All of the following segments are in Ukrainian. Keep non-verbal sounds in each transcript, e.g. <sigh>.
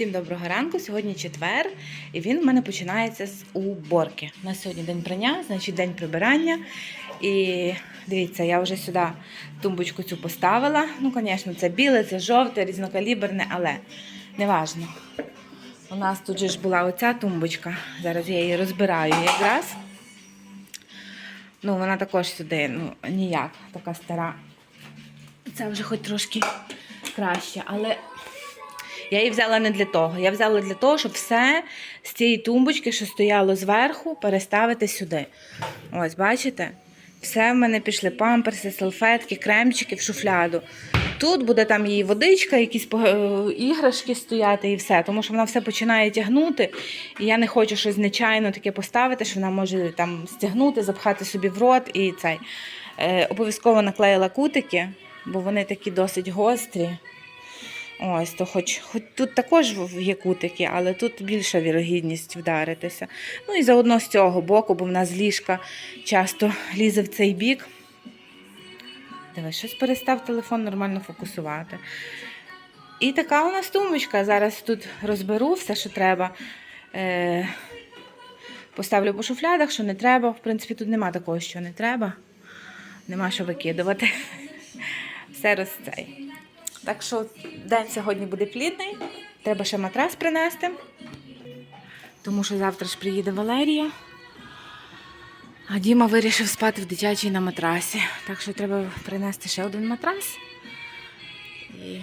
Всім доброго ранку. Сьогодні четвер, і він в мене починається з уборки. У нас сьогодні день прання, значить день прибирання. І дивіться, я вже сюди тумбочку цю поставила. Ну, звісно, це біле, це жовте, різнокаліберне, але не важно. У нас тут же ж була оця тумбочка. Зараз я її розбираю якраз. Ну, вона також сюди, ну, ніяк, така стара. Це вже хоч трошки краще, але я її взяла не для того. Я взяла для того, щоб все з цієї тумбочки, що стояло зверху, переставити сюди. Ось, бачите? Все в мене пішли памперси, салфетки, кремчики в шуфляду. Тут буде там її водичка, якісь е, іграшки стояти і все, тому що вона все починає тягнути. І я не хочу щось нечайно таке поставити, що вона може там стягнути, запхати собі в рот і цей. Е, обов'язково наклеїла кутики, бо вони такі досить гострі. Ось, то хоч, хоч тут також є кутики, але тут більша вірогідність вдаритися. Ну і заодно з цього боку, бо в нас ліжка часто лізе в цей бік. Давай, щось перестав телефон нормально фокусувати. І така у нас тумбочка. Зараз тут розберу все, що треба. Е, поставлю по шуфлядах, що не треба. В принципі, тут нема такого, що не треба. Нема що викидувати. <laughs> Все розцей. Так що день сьогодні буде плідний. Треба ще матрас принести. Тому що завтра ж приїде Валерія. А Діма вирішив спати в дитячій на матрасі. Так що треба принести ще один матрас і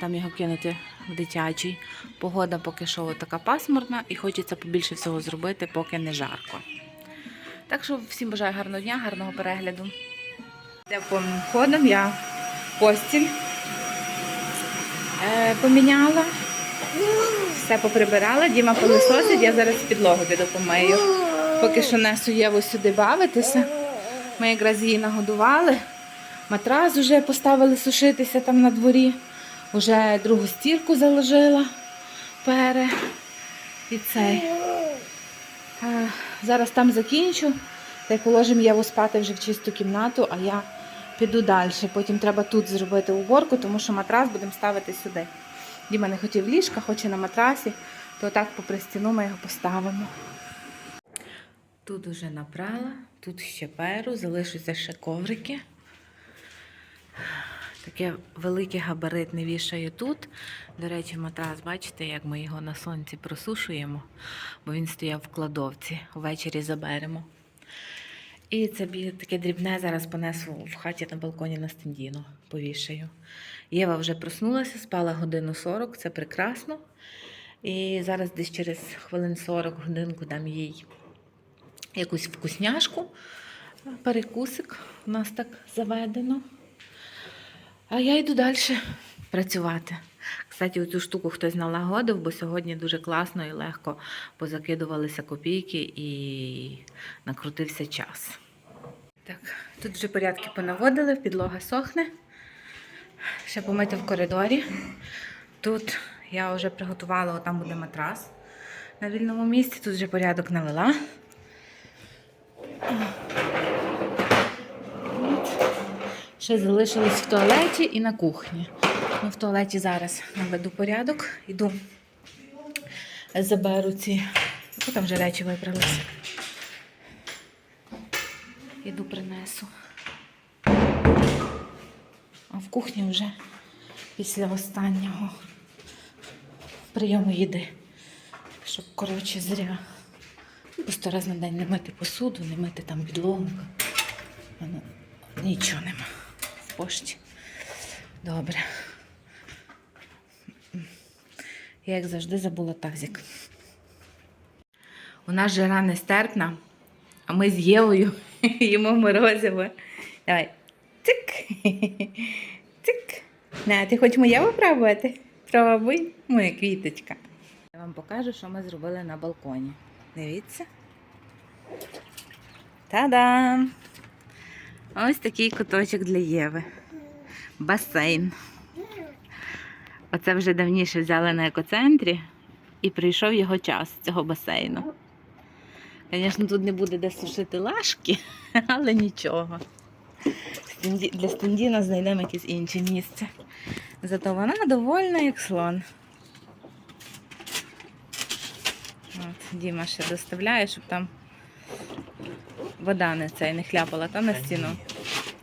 там його кинути в дитячий. Погода поки що така пасмурна і хочеться побільше всього зробити, поки не жарко. Так що всім бажаю гарного дня, гарного перегляду. Повним ходом, я постіль поміняла, все поприбирала, Діма пилисосить, я зараз підлогу піду помию. Поки що несу Єву сюди бавитися. Ми якраз її нагодували. Матрас вже поставили сушитися там на дворі. Уже другу стірку заложила пере і цей. Е, Зараз там закінчу. Та й положимо Єву спати вже в чисту кімнату, а я піду далі. Потім треба тут зробити уборку, тому що матрас будемо ставити сюди. Діма не хотів ліжка, хоче на матрасі, то так попри стіну ми його поставимо. Тут уже набрала, тут ще перу, залишаться ще коврики. Таке велике габаритне вішаю тут. До речі, матрас, бачите, як ми його на сонці просушуємо, бо він стояв в кладовці. Ввечері заберемо. І це таке дрібне зараз понесу в хаті на балконі на стендіну, повішаю. Єва вже проснулася, спала годину 40, це прекрасно. І зараз десь через хвилин 40 годинку дам їй якусь вкусняшку, перекусик. У нас так заведено. А я йду далі працювати. Кстати, цю штуку хтось налагодив, бо сьогодні дуже класно і легко позакидувалися копійки і накрутився час. Так, тут вже порядки понаводили, підлога сохне. Ще помити в коридорі. Тут я вже приготувала, там буде матрас на вільному місці. Тут вже порядок навела. Ще залишилось в туалеті і на кухні. Ну, в туалеті зараз наведу порядок, іду, заберу ці. О, там вже речі вибралися. Іду принесу. А в кухні вже після останнього прийому їди. Щоб, коротше, зря. По сто раз на день не мити посуду, не мити там підлогу. Воно нічого нема в пошті. Добре. Я, як завжди, забула тазик. У нас жара нестерпна, а ми з Євою <laughs> їмо морозиво. Давай. Цик. Цик. <laughs> На, ти хочеш моє попробувати? Пробуй, моя квіточка. Я вам покажу, що ми зробили на балконі. Дивіться. Та-дам! Ось такий куточок для Єви. Басейн. Оце вже давніше взяли на екоцентрі і прийшов його час цього басейну. Звісно, тут не буде де сушити лашки, <laughs> але нічого. Для стендіна знайдемо якесь інше місце. Зато вона довольна, як слон. От, Діма ще доставляє, щоб там вода не цей не хляпала там на стіну.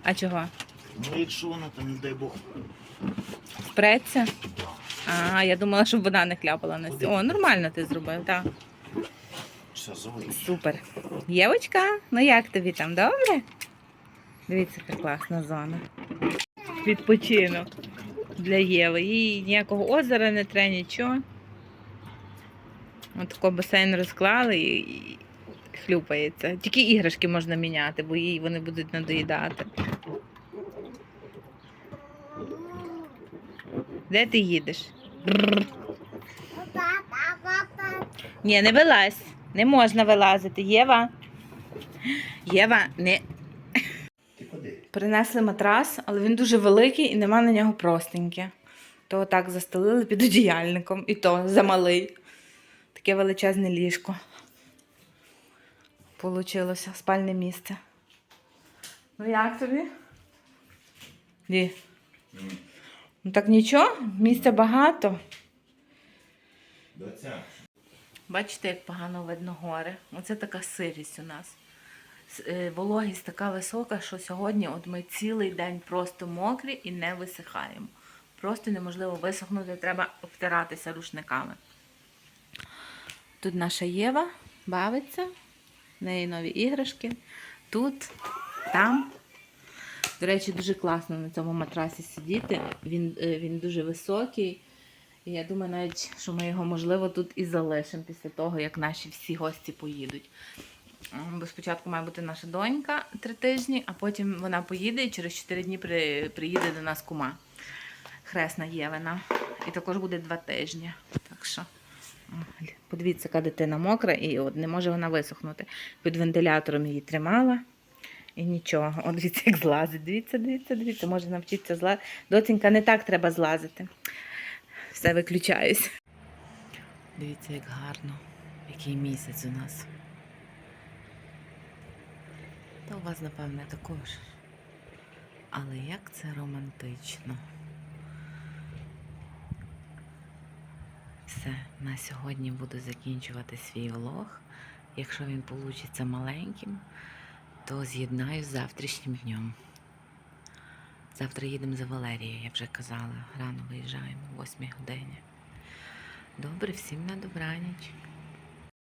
А чого? Ну, якщо вона там, не дай Бог, Впреться? А, я думала, щоб вода не хляпала на стіну. О, нормально ти зробив, так. Все. Супер. Євочка, ну як тобі там, добре? Дивіться, яка класна зона. Відпочинок для Єви. Їй ніякого озера не треба, нічого. От такий басейн розклали і хлюпається. Тільки іграшки можна міняти, бо їй вони будуть надоїдати. Де ти їдеш? Ні, не вилазь. Не можна вилазити. Єва. Єва, не. Ти куди? Принесли матрас, але він дуже великий і нема на нього простеньке. То так застелили під одіяльником, і то замалий. Таке величезне ліжко. Получилося спальне місце. Ну як тобі? Ді. Ну так нічого, місця багато. Доця. Бачите, як погано видно гори. Оце така сирість у нас. Е, Вологість така висока, що сьогодні от ми цілий день просто мокрі і не висихаємо. Просто неможливо висохнути, треба обтиратися рушниками. Тут наша Єва бавиться, в неї нові іграшки. Тут, там. До речі, дуже класно на цьому матрасі сидіти. Він, е, він дуже високий. І я думаю, навіть, що ми його, можливо, тут і залишимо після того, як наші всі гості поїдуть. Бо спочатку має бути наша донька три тижні, а потім вона поїде і через 4 дні при, приїде до нас кума. Хресна Євена. І також буде два тижні. Так що, подивіться, яка дитина мокра, і от не може вона висохнути. Під вентилятором її тримала. І нічого. От дивіться, як злазить. Дивіться, дивіться, дивіться. Може навчитися злазити. Доцінька, не так треба злазити. Все виключаюсь. Дивіться, як гарно, який місяць у нас. Та у вас, напевне, також. Але як це романтично. Все, на сьогодні буду закінчувати свій влог. Якщо він вийде маленьким, то з'єднаю з завтрашнім днем. Завтра їдемо за Валерією, я вже казала. Рано виїжджаємо о 8 годині. Добре, всім на добраніч.